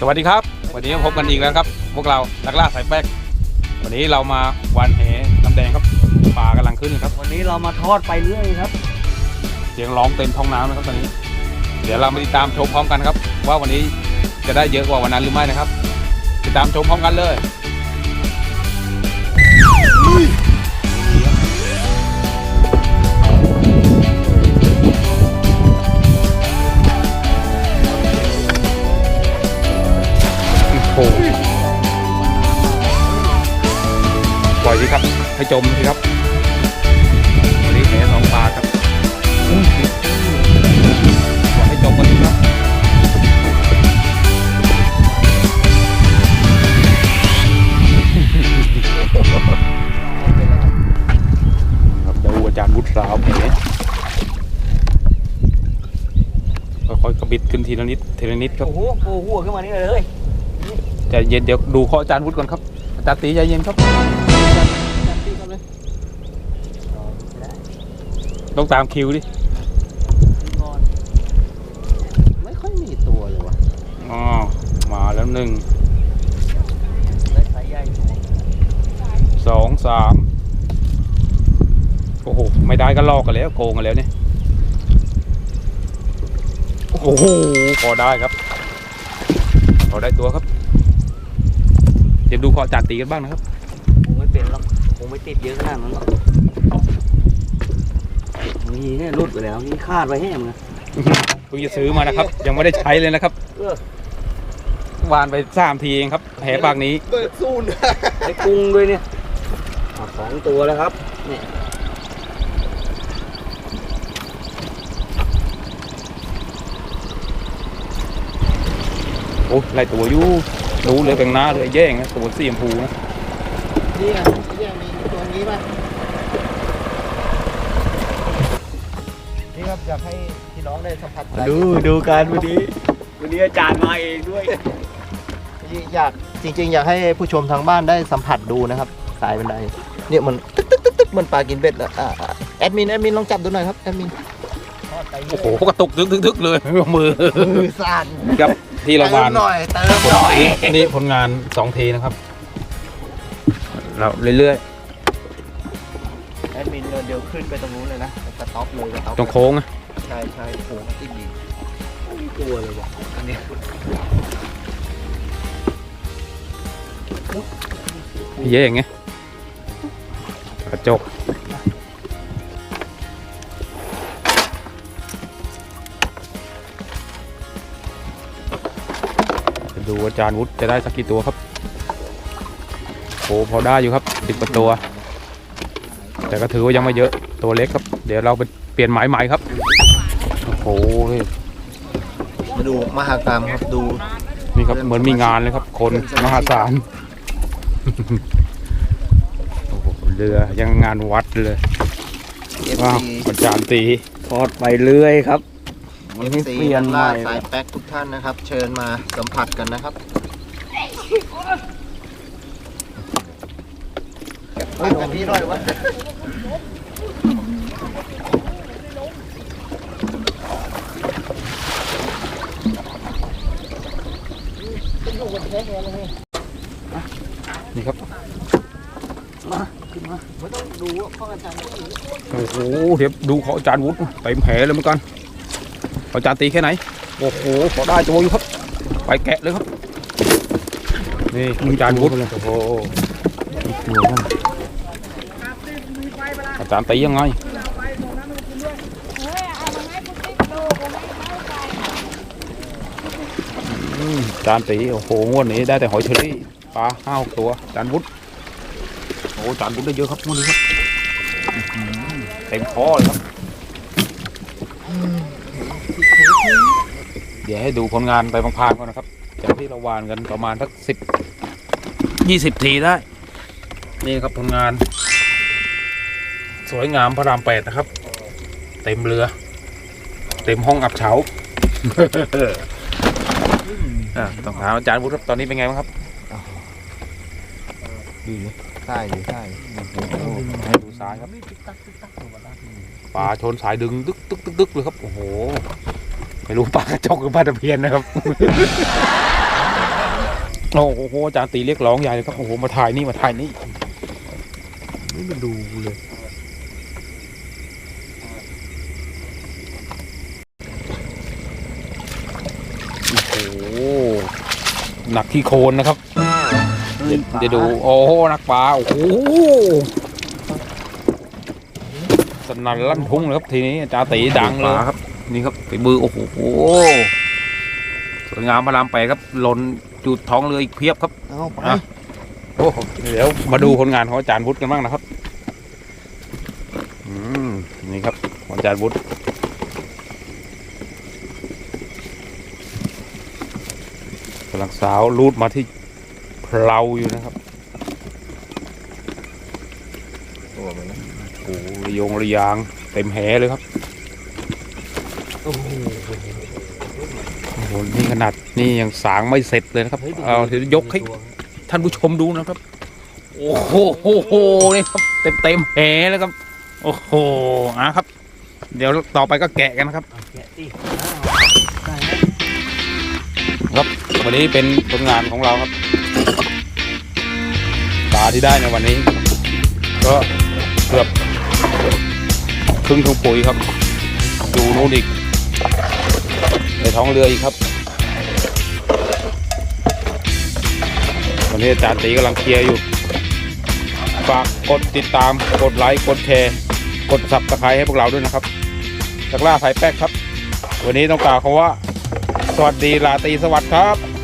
สวัสดีครับ วันนี้พบกันอีกแล้วครับ พวกเรานักล่าสายแป๊กวันนี้เรามาวันแหน้ำแดงครับปลากำลังขึ้นครับ วันนี้เรามาทอดไปเรื่อยครับ เสียงร้องเต็มท้องน้ำนะครับตอนนี้ เดี๋ยวเรามาติดตามชมพร้อมกันครับ ว่าวันนี้จะได้เยอะกว่าวันนั้นหรือไม่นะครับ ติดตามชมพร้อมกันเลย ครับให้จมสิครับวันนี้แหสองปลาครับปล่อยให้จมกันสิครับครับเดี๋ยวอาจารย์วุฒิสาวแผลค่อยๆกระบิดขึ้นทีละนิดทีละนิดครับโอ้โหโอ้โหขึ้นมานี่เลยใจเย็นเดี๋ยวดูข้ออาจารย์วุฒิก่อนครับอาจารย์ตีใจเย็นครับ ต้องตามคิวดิไม่ค่อยมีตัวเลยวะอ๋อมาแล้วหนึ่งได้สายใหญ่สองสามโอ้โห ไม่ได้ก็ลอกกันแล้ว โกงกันแล้วเนี่ย โอ้โห พอได้ครับ พอได้ตัวครับ เดี๋ยวดูข้ออาจารย์ตีกันบ้างนะครับ คงไม่เป็นหรอกคงไม่ติดเยอะขนาดนั้นหรอก นี่เนี่ยรุดไปแล้วนี่คาดไว้ให้มึงเพิ่งจะซื้อมานะครับ ยังไม่ได้ใช้เลยนะครับเออวานไปสามทีเองครับแผลปากนี้เปิดซูนไอ้กุ้งด้วยเนี่ยอะสองตัวแล้วครับเนี่ยโอ้ไล่ตัวอยู่รู้เลยแปลงหน้าเลยแย่งนะตัวสีชมพูนะนี่อะเนี่ยมีตัวนี้ป่ะ อยากให้พี่น้องได้สัมผัสสายดูดูการวันนี้ วันนี้อาจารย์มาเองด้วย อยากจริง ๆ อยากให้ผู้ชมทางบ้านได้สัมผัสดูนะครับสายเป็นไดเนี่ยมันตึ๊กตึ๊กตึ๊กตึ๊กเหมันปลากินเบ็ดอะอะอะแอดมินแอดมินลองจับดูหน่อยครับแอดมินโอ้โหกระตุกทึกๆๆเลยมือมือสั่นครับที่เราวานเติมหน่อยเติมหน่อย นี่ผลงานสองทีนะครับ เราเรื่อยแอดมินเดี๋ยวขึ้นไปตรงนู้นเลยนะสต็อปเลยสต็อปๆตรงโค้งนะใช่ใช่โค้งติดดีไม่มีตัวเลยวะอันเนี้ยแย่งไงกระจกจะดูอาจารย์วุฒิจะได้สักกี่ตัวครับโอ้พอได้อยู่ครับสิบกว่าตัว แต่ก็ถือว่ายังไม่เยอะตัวเล็กครับ เดี๋ยวเราไปเปลี่ยนหมายใหม่ครับ โอ้โหมาดูมหากรรมครับดูนี่ครับเหมือนมีงานเลยครับ คนมหาศาลโอ้โหเรือยังงานวัดเลยเอฟว้าวซีอาจารย์ตีทอดไปเรื่อยครับเอฟซีเปลี่ยนใหม่ล่าสายแป๊กทุกท่านนะครับ เชิญมาสัมผัสกันนะครับ เฮ้ยกับพี่หน่อยวะนี่ครับ มาขึ้นมาไม่ต้องดูว่าพ่ออาจารย์โอ้โหเดี๋ยวดูข้ออาจารย์วุฒิเต็มแผลเลยเหมือนกันอาจารย์ตีแค่ไหน โอ้โหพอได้ตัวอยู่ครับ ไปแกะเลยครับ นี่อาจารย์วุฒิโอ้โหอา จารย์ตียังไงอืมจานตีโอ้โหงวดนี้ได้แต่หอยเชอรี่ปลาห้าหกตัวจานวุฒโอ้จานวุฒได้เยอะครับงวดนี้ครับอื้อหือเต็มคอเลยครับเดี๋ยวให้ดูผลงานไปพางๆก่อนนะครับจากที่เราวานกันประมาณสักสิบยี่สิบทีได้ นี่ครับผลงาน สวยงามพระรามแปดนะครับ เต็มเรือ เต็มห้องอับเฉาอะต้องถามอาจารย์วุฒิครับตอนนี้เป็นไงบ้างครับใช่อยู่ใช่ให้ดูซ้ายครับปลาชนสายดึงตึกตึกตึกตึกเลยครับโอ้โหไม่รู้ปลากระจกหรือปลาตะเพียนนะครับโอ้โหอาจารย์ตีเรียกร้องใหญ่เลยครับโอ้โหมาถ่ายนี่มาถ่ายนี่ไม่มาดูเลย โอ้โห หนักที่โคนนะครับเดี๋ยวเดี๋ยวดู โอ้โหนักปลาโอ้โหสนั่นลั่นทุ่งเลยครับทีนี้อาจารย์ตีดังเลยครับ นี่ครับฝีมือโอ้โหสวยงามพระรามแปดครับหล่นจุดท้องเรืออีกเพียบครับเอาไปอะโอ้โหเดี๋ยวมาดูผลงานของอาจารย์วุฒิกันบ้างนะครับ อืมนี่ครับของอาจารย์วุฒิำลังสาวรูดมาที่เพลาอยู่นะครับตัวมันนะโอ้โหระยงระยางเต็มแหเลยครับโอ้โหโอ้โหนี่ขนาดนี่ยังสางไม่เสร็จเลยนะครับเอาเดี๋ยวยกให้ท่านผู้ชมดูนะครับ โอ้โหโหโหนี่ครับเต็มเต็มแหเลยครับ โอ้โหอะครับ เดี๋ยวต่อไปก็แกะกันนะครับเอาแกะสิ ครับวันนี้เป็นผลงานของเราครับปลาที่ได้ในวันนี้ ก็เกือบครึ่งถุงปุ๋ยครับ ดูนู่นอีกในท้องเรืออีกครับวันนี้อาจารย์ตีกำลังเคลียร์อยู่ ฝากกดติดตามกดไลค์กดแชร์กดซับสไครต์ให้พวกเราด้วยนะครับจากล่าสายแป๊กครับ วันนี้ต้องกล่าวคำว่า สวัสดีราตรีสวัสดิ์ครับ